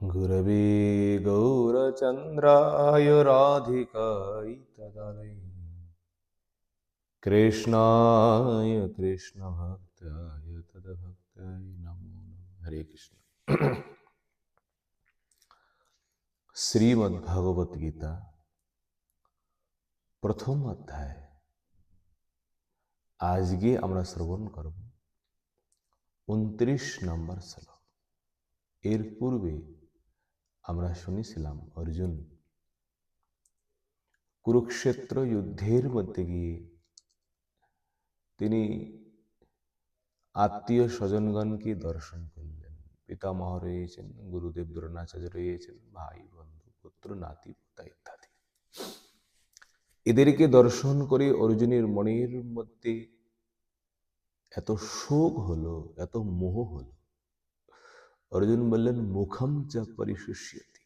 गुरवे गौरचन्द्राय राधिकाय तदालय कृष्णाय कृष्णभक्ताय तदभक्ताय नमो नमः हरे কৃষ্ণ শ্রীমদ্ ভাগবত গীতা প্রথম অধ্যায় আজকে আমরা শ্রবণ করব উনত্রিশ নম্বর শ্লোক এর পূর্বে আমরা শুনেছিলাম অর্জুন। কুরুক্ষেত্র যুদ্ধের মধ্যে গিয়ে তিনি আত্মীয় স্বজনগণকে দর্শন করলেন। পিতামহ রয়েছেন, গুরুদেব দ্রোণাচার্য রয়েছেন, ভাই, বন্ধু, পুত্র, নাতি, পোতা ইত্যাদি। এদেরকে দর্শন করে অর্জুনের মনের মধ্যে এত শোক হলো, এত মোহ হলো। অর্জুন বললেন, মুখম চ পরিশুষ্যতি।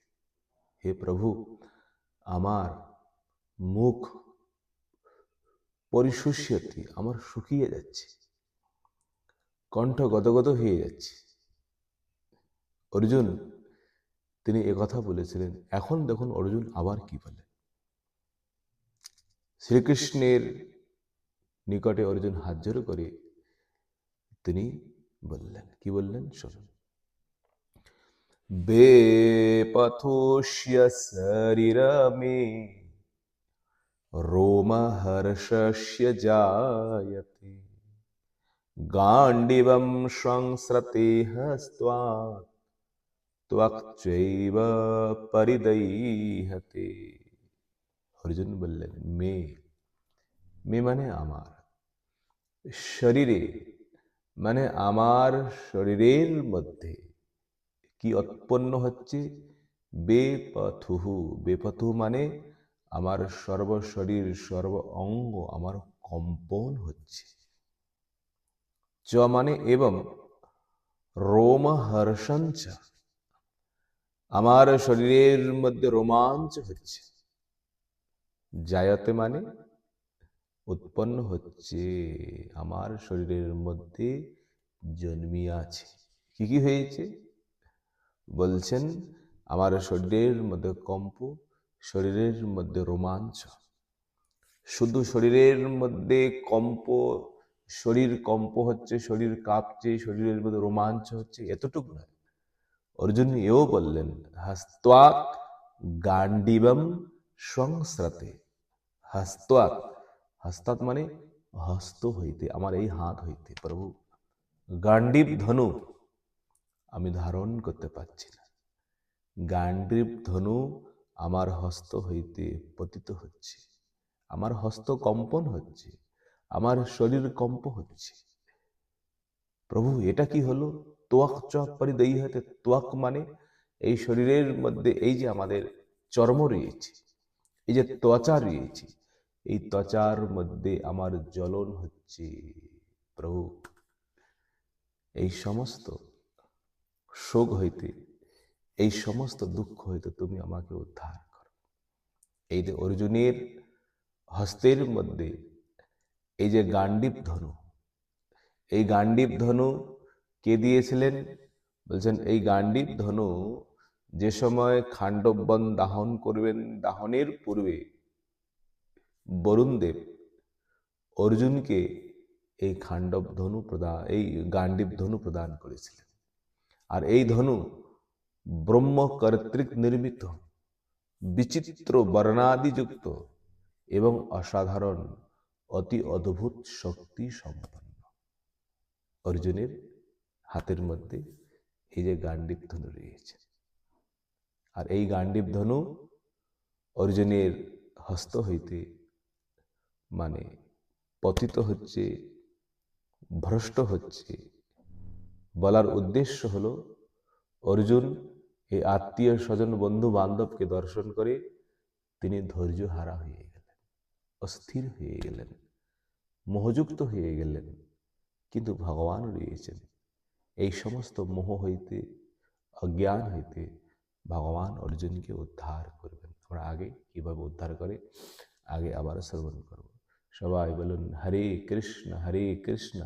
হে প্রভু, আমার মুখ পরিশুষ্যতি, আমার শুকিয়ে যাচ্ছে। কণ্ঠ গদগদ হয়ে যাচ্ছে। অর্জুন, তিনি কথা বলেছিলেন। এখন দেখুন অর্জুন আবার কি বলে। শ্রীকৃষ্ণের নিকটে অর্জুন হাত করে তিনি বললেন, কি বললেন? শুনুন। बेपथोष्य शरीरमे रोमहर्षस्य जायते गाण्डिवं संस्रते हस्त्वात् त्वक्चैव পরিদৈহতে অর্জুন বললেন মে মে মানে আমার শরীরে মানে আমার শরীরের মধ্যে কি উৎপন্ন হচ্ছে? বেপথুহু। বেপথু মানে আমার সর্বশরীর, সর্ব অঙ্গ আমার কম্পন হচ্ছে। চ মানে এবং রোম হর্ষঞ্চ আমার শরীরের মধ্যে রোমাঞ্চ হচ্ছে। জায়তে মানে উৎপন্ন হচ্ছে। আমার শরীরের মধ্যে জন্মিয়াছে। কি কি হয়েছে? বলছেন, আমার শরীরের মধ্যে কম্প, শরীরের মধ্যে রোমাঞ্চ। শুধু শরীরের মধ্যে কম্প, শরীর কম্প হচ্ছে, শরীর কাঁপছে, শরীরের মধ্যে রোমাঞ্চ হচ্ছে, এতটুকু নয়। অর্জুন এও বললেন হস্তাক গান্ডিবম সংস্রতে। হস্তাক হস্তাত মানে হস্ত হইতে, আমার এই হাত হইতে, প্রভু। গান্ডীব ধনু আমি ধারণ করতে পারছি না। গান্ডীব ধনু আমার হস্ত হইতে পতিত হচ্ছে। আমার হস্ত কম্পন হচ্ছে। আমার শরীর কম্প হচ্ছে। প্রভু, এটা কি হলো? তোয়াক চক পরিদয়ী হতে, তোয়াক মানে এই শরীরের মধ্যে এই যে আমাদের চর্ম রয়েছে, এই যে ত্বচা রয়েছে, এই ত্বচার মধ্যে আমার জ্বলন হচ্ছে। প্রভু, এই সমস্ত শোক হইতে, এই সমস্ত দুঃখ হইতে তুমি আমাকে উদ্ধার করো। এই যে অর্জুনের হস্তের মধ্যে এই যে গান্ডীপ ধনু, এই গান্ডীপ ধনু কে দিয়েছিলেন? বলছেন, এই গান্ডীপ ধনু যে সময় খাণ্ডবন দাহন করবেন, দাহনের পূর্বে বরুণদেব অর্জুনকে এই খাণ্ডব ধনু প্রদান এই গান্ডীপ ধনু প্রদান করেছিলেন। আর এই ধনু ব্রহ্ম কর্তৃক নির্মিত বিচিত্র বর্ণাদিযুক্ত এবং অসাধারণ, অতি অদ্ভুত শক্তি সম্পন্ন অর্জুনের হাতের মধ্যে এই যে গান্ডীপ ধনু রয়েছে। আর এই গান্ডীপ ধনু অর্জুনের হস্ত হইতে মানে পতিত হচ্ছে, ভ্রষ্ট হচ্ছে বলার উদ্দেশ্য হল, অর্জুন এই আত্মীয় স্বজন বন্ধু বান্ধবকে দর্শন করে তিনি ধৈর্য হারা হয়ে গেলেন, অস্থির হয়ে গেলেন, মোহযুক্ত হয়ে গেলেন। কিন্তু ভগবান রয়েছেন। এই সমস্ত মোহ হইতে, অজ্ঞান হইতে ভগবান অর্জুনকে উদ্ধার করবেন। আমরা আগে কীভাবে উদ্ধার করে, আগে আবার শ্রবণ করব। সবাই বলুন, হরে কৃষ্ণ হরে কৃষ্ণ।